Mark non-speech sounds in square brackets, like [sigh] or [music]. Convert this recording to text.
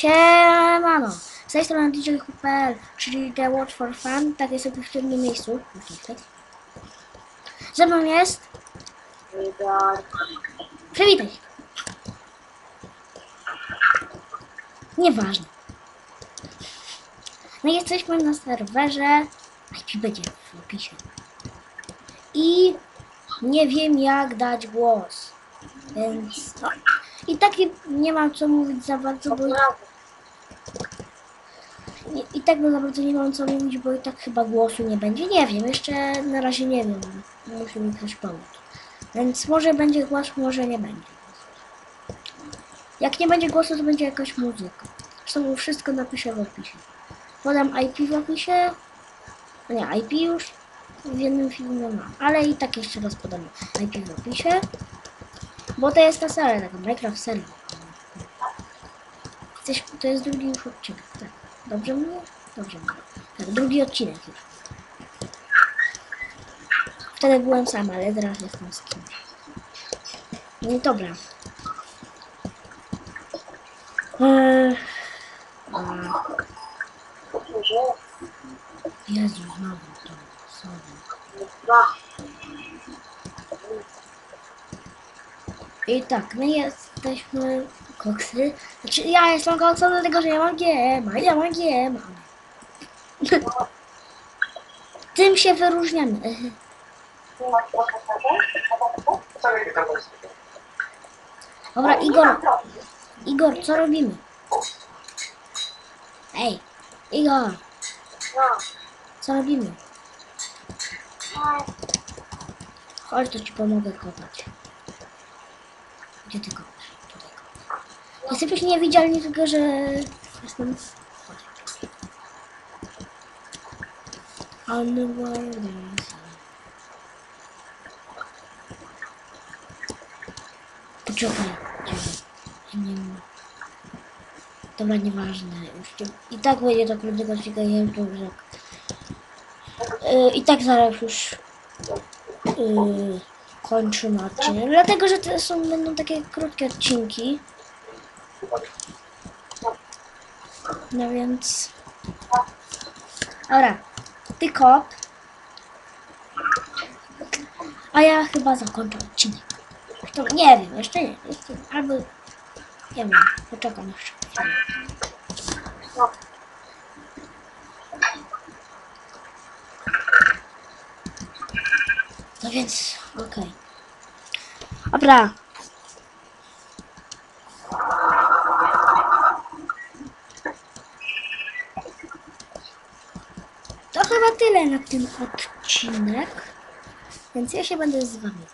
Siemano! Z tej strony DJ.pl, czyli The Watch for Fun. Tak jest w tym miejscu. Ze mną jest... Przywitaj. Nieważne. No jesteśmy na serwerze. IP będzie w opisie. I nie wiem jak dać głos. Więc no. I tak nie mam co mówić za bardzo, bo i, i tak bardzo nie mam co mówić, bo i tak chyba głosu nie będzie. Nie wiem, jeszcze na razie nie wiem. Musi mi ktoś pomóc. Więc może będzie głos, może nie będzie. Jak nie będzie głosu, to będzie jakaś muzyka. Zresztą wszystko napiszę w opisie. Podam IP w opisie. Nie, IP już w jednym filmie mam, ale i tak jeszcze raz podam IP w opisie. Bo to jest ta seria, taka Minecraft seria. To jest drugi już odcinek. Dobrze mówię? Dobrze mówię. Tak, drugi odcinek już. Wtedy byłem sam, ale teraz jestem z kimś. No dobra. Eee, Jezu, znowu to. Sorry. I tak, my jesteśmy koksy. Znaczy ja jestem koksem dlatego, że ja mam GM, a ja mam GM. [laughs] Tym się wyróżniamy. Dobra, Igor, Igor, co robimy? Ej, Igor, co robimy? Chodź, to ci pomogę kopać. Gdzie ty kopiesz? Tutaj kopiesz. Jesteś niewidzialny, tylko że jestem... Poczekaj. Nie wiem. Dobra, nieważne. I tak będzie to krótkiego odcinka, to już jak... Yy, I tak zaraz już yy, kończymy odcinek. Dlatego, że to są będą takie krótkie odcinki. No więc. Dobra, ty kop. A ja chyba zakończę odcinek. To nie wiem, jeszcze nie. Jeszcze, albo nie wiem, poczekam jeszcze. No więc, okej. Dobra. To chyba tyle na ten odcinek. Więc ja się będę z wami